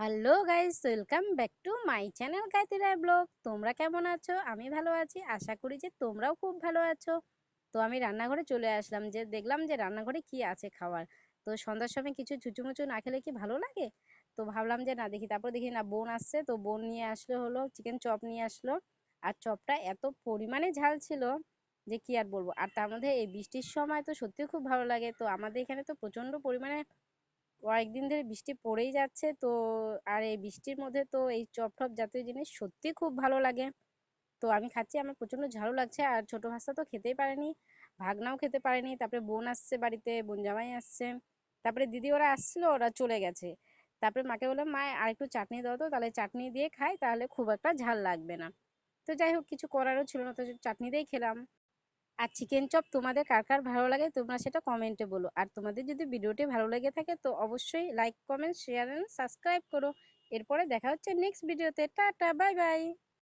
Hello guys, welcome back to my channel Katira vlog. তোমরা কেমন আছো? আমি ভালো আছি। আশা করি যে তোমরাও খুব ভালো আছো। তো আমি রান্নাঘরে চলে আসলাম যে দেখলাম যে রান্নাঘরে কি আছে খাওয়ার। তো সন্ধ্যার সময় কিছু চুচুমুচু না খেলে কি ভালো লাগে? তো ভাবলাম যে না দেখি, তারপর দেখি না বোন আসছে। তো বোন নিয়ে আসলো হলো চিকেন চপ নিয়ে আসলো। আর চপটা এত পরিমাণে ঝাল ছিল যে কি আর বলব? আর তার মধ্যে এই বৃষ্টির সময় তো সত্যি খুব ভালো লাগে। তো আমাদের এখানে তো প্রচণ্ড পরিমাণে কয়েকদিন ধরে বৃষ্টি পড়েই যাচ্ছে। তো আর এই বৃষ্টির মধ্যে তো এই চপ টপ জাতীয় জিনিস সত্যি খুব ভালো লাগে। তো আমি খাচ্ছি, আমার প্রচণ্ড ঝালও লাগছে। আর ছোটো ভাস্তা তো খেতেই পারেনি, ভাগনাও খেতে পারেনি। তারপরে বোন আসছে বাড়িতে বোন জামাই আসছে। তারপরে দিদি ওরা আসছিল, ওরা চলে গেছে। তারপরে মাকে বললাম, মা আর একটু চাটনি দাও তো, তাহলে চাটনি দিয়ে খাই, তাহলে খুব একটা ঝাল লাগবে না। তো যাই হোক, কিছু করারও ছিল না, তো চাটনি দিয়েই খেলাম। আর চিকেন চপ তোমাদের কার কার ভালো লাগে তোমরা সেটা কমেন্টে বলো। আর তোমাদের যদি ভিডিওটি ভালো লেগে থাকে তো অবশ্যই like comment share and subscribe করো। এরপরে দেখা হচ্ছে নেক্সট ভিডিওতে টাটা বাই বাই